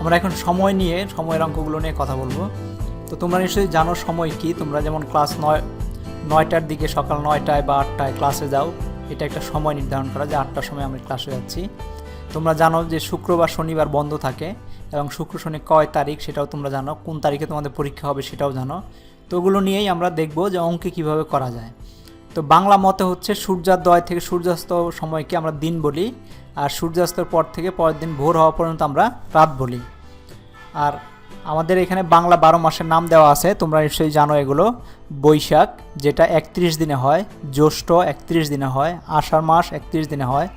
আমরা এখন সময় নিয়ে, সময়ের অঙ্কগুলো নিয়ে কথা বলব। তো তোমরা নিশ্চয়ই জানো সময় কি। তোমরা যেমন ক্লাস নয়, নয়টার দিকে সকাল নয়টায় বা আটটায় ক্লাসে যাও, এটা একটা সময় নির্ধারণ করা। যে আটটার সময় আমি ক্লাসে যাচ্ছি। তোমরা জানো যে শুক্রবার শনিবার বন্ধ থাকে এবং শুক্র, শনি কয় তারিখ সেটাও তোমরা জানো। কোন তারিখে তোমাদের পরীক্ষা হবে সেটাও জানো। তো ওগুলো নিয়েই আমরা দেখব যে অঙ্কে কীভাবে করা যায়। তো বাংলা মতে হচ্ছে সূর্যোদয় থেকে সূর্যাস্ত সময়কে আমরা দিন বলি, আর সূর্যাস্তর পর থেকে পরের দিন ভোর হওয়া পর্যন্ত আমরা রাত বলি। আর আমাদের এখানে বাংলা বারো মাসের নাম দেওয়া আছে, তোমরা নিশ্চয়ই জানো এগুলো। বৈশাখ, যেটা একত্রিশ দিনে হয়, জ্যৈষ্ঠ একত্রিশ দিনে হয়, আষাঢ় মাস একত্রিশ দিনে হয়,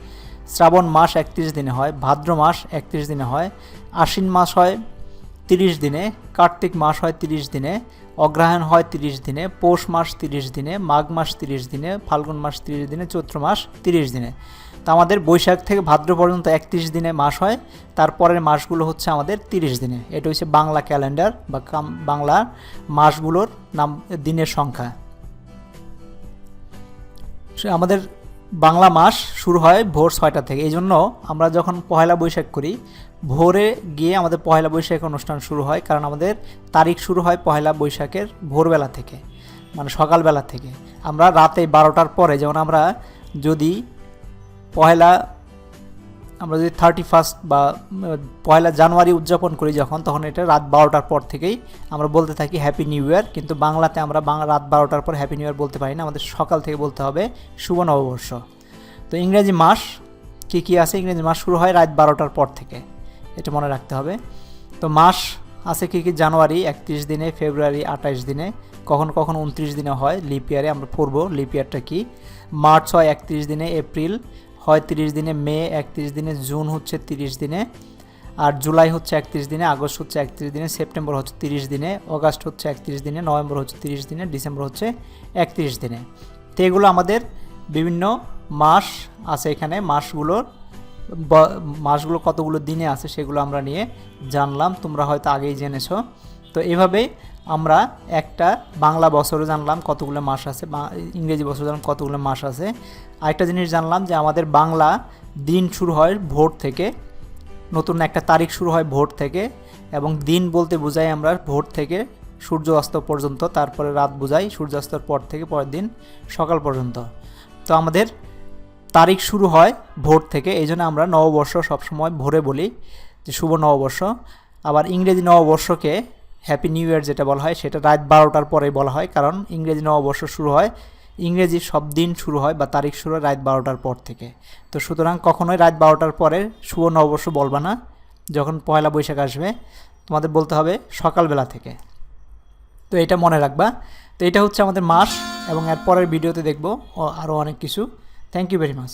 শ্রাবণ মাস একত্রিশ দিনে হয়, ভাদ্র মাস একত্রিশ দিনে হয়, আশ্বিন মাস হয় তিরিশ দিনে, কার্তিক মাস হয় তিরিশ দিনে, অগ্রহায়ণ হয় তিরিশ দিনে, পৌষ মাস তিরিশ দিনে, মাঘ মাস তিরিশ দিনে, ফাল্গুন মাস তিরিশ দিনে, চৈত্র মাস তিরিশ দিনে। তো আমাদের বৈশাখ থেকে ভাদ্র পর্যন্ত একত্রিশ দিনে মাস হয় তারপরের মাসগুলো হচ্ছে আমাদের তিরিশ দিনে। এটা হচ্ছে বাংলা ক্যালেন্ডার বা বাংলা মাসগুলোর নাম, দিনের সংখ্যা। আমাদের বাংলা মাস শুরু হয় ভোর ছয়টা থেকে। এই জন্য আমরা যখন পহেলা বৈশাখ করি, ভোরে গিয়ে আমাদের পহেলা বৈশাখ অনুষ্ঠান শুরু হয়, কারণ আমাদের তারিখ শুরু হয় পহেলা বৈশাখের ভোরবেলা থেকে মানে সকালবেলা থেকে। আমরা রাতে বারোটার পরে, যেমন আমরা যদি পয়লা আমরা যদি থার্টি ফার্স্ট বা পয়লা জানুয়ারি উদযাপন করি যখন, তখন এটা রাত বারোটার পর থেকেই আমরা বলতে থাকি হ্যাপি নিউ ইয়ার কিন্তু বাংলাতে আমরা বাংলা রাত বারোটার পর হ্যাপি নিউ ইয়ার বলতে পারি না। আমাদের সকাল থেকে বলতে হবে শুভ নববর্ষ। তো ইংরেজি মাস, কী কী আছে? ইংরেজি মাস শুরু হয় রাত বারোটার পর থেকে। এটা মনে রাখতে হবে। তো মাস আছে কী কী? জানুয়ারি একত্রিশ দিনে, ফেব্রুয়ারি আঠাইশ দিনে, কখন কখন উনত্রিশ দিনে হয় লিপ ইয়ারে আমরা পড়ব। লিপ ইয়ারটা কি? মার্চ হয় একত্রিশ দিনে, এপ্রিল হয় তিরিশ দিনে মে, একত্রিশ দিনে জুন হচ্ছে তিরিশ দিনে, আর জুলাই হচ্ছে একত্রিশ দিনে, আগস্ট হচ্ছে একত্রিশ দিনে, সেপ্টেম্বর হচ্ছে তিরিশ দিনে, অগাস্ট হচ্ছে একত্রিশ দিনে, নভেম্বর হচ্ছে তিরিশ দিনে, ডিসেম্বর হচ্ছে একত্রিশ দিনে। তো এগুলো আমাদের বিভিন্ন মাস আছে এখানে, মাসগুলোর মাসগুলো কতগুলো দিনে আছে সেগুলো আমরা নিয়ে জানলাম, তোমরা হয়তো আগেই জেনেছো। তো এভাবেই আমরা একটা বাংলা বছরও জানলাম কতগুলো মাস আছে ইংরেজি বছর জানলাম কতগুলো মাস আছে। আরেকটা জিনিস জানলাম যে আমাদের বাংলা দিন শুরু হয় ভোর থেকে, নতুন একটা তারিখ শুরু হয় ভোর থেকে, এবং দিন বলতে বোঝাই আমরা ভোর থেকে সূর্য অস্ত পর্যন্ত, তারপরে রাত বোঝাই সূর্যাস্তর পর থেকে পরের দিন সকাল পর্যন্ত। তো আমাদের তারিখ শুরু হয় ভোর থেকে, এই জন্য আমরা নববর্ষ সবসময় ভোরে বলি যে শুভ নববর্ষ। আবার ইংরেজি নববর্ষকে হ্যাপি নিউ ইয়ার যেটা বলা হয়, সেটা রাত বারোটার পরে বলা হয়, কারণ ইংরেজি নববর্ষ শুরু হয়, ইংরেজি সব দিন শুরু হয় বা তারিখ শুরু হয় রাত বারোটার পর থেকে। তো সুতরাং কখনোই রাত বারোটার পরে শুভ নববর্ষ বলবা না, যখন পয়লা বৈশাখ আসবে। তোমাদের বলতে হবে সকালবেলা থেকে। তো এটা মনে রাখবা। তো এটা হচ্ছে আমাদের মাস, এবং এর পরের ভিডিওতে দেখব আরও অনেক কিছু। Thank you very much